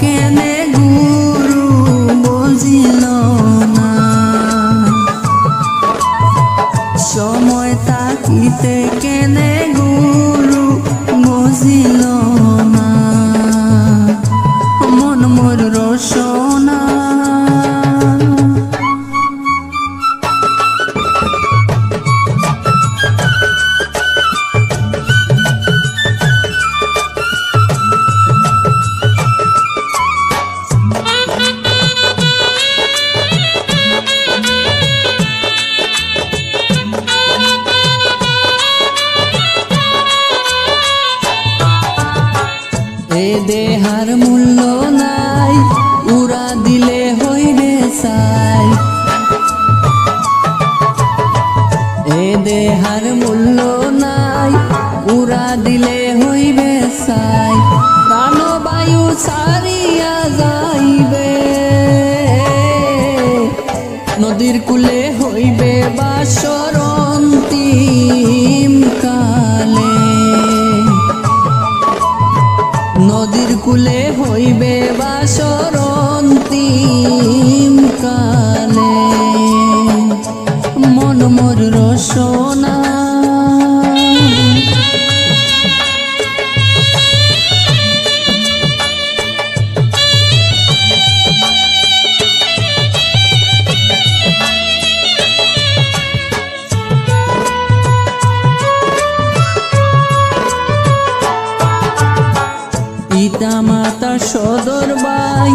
কেনে গুরু বুঝিল সময় তাকিতে কেনে গুরু বুঝিল দিলে হইবে সাই। প্রাণ বায়ু সারিয়া যাইবে। নদীর কূলে হইবে বাসরন্তিম কালে। নদীর কূলে হইবে বাসরন্তিম কালে। মন মোর রসনা পিতা মাতা সদর বাই,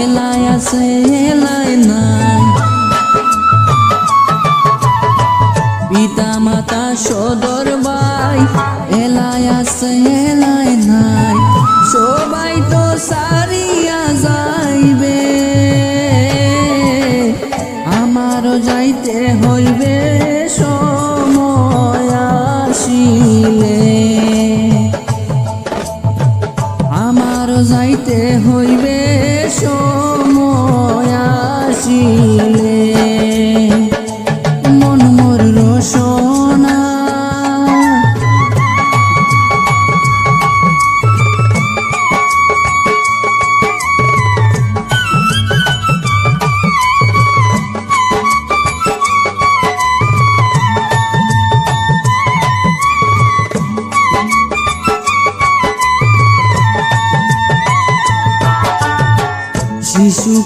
এলাই আছে, এলাই নাই। পিতা মাতা সদর বাই, এলাই আছে, এলাই নাই। সবাই তো সারিয়া যাইবে, আমারও যাইতে হইবে। যাইতে হইবে সময় আসিলে।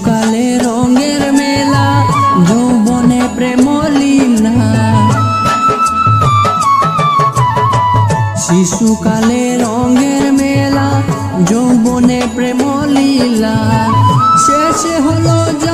শিশুকালে রঙের মেলা যৌবনে প্রেম লীলা শিশুকালে রঙের মেলা যৌবনে প্রেমলীলা। শেষে হলো যাবার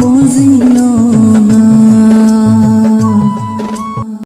বুঝিল না।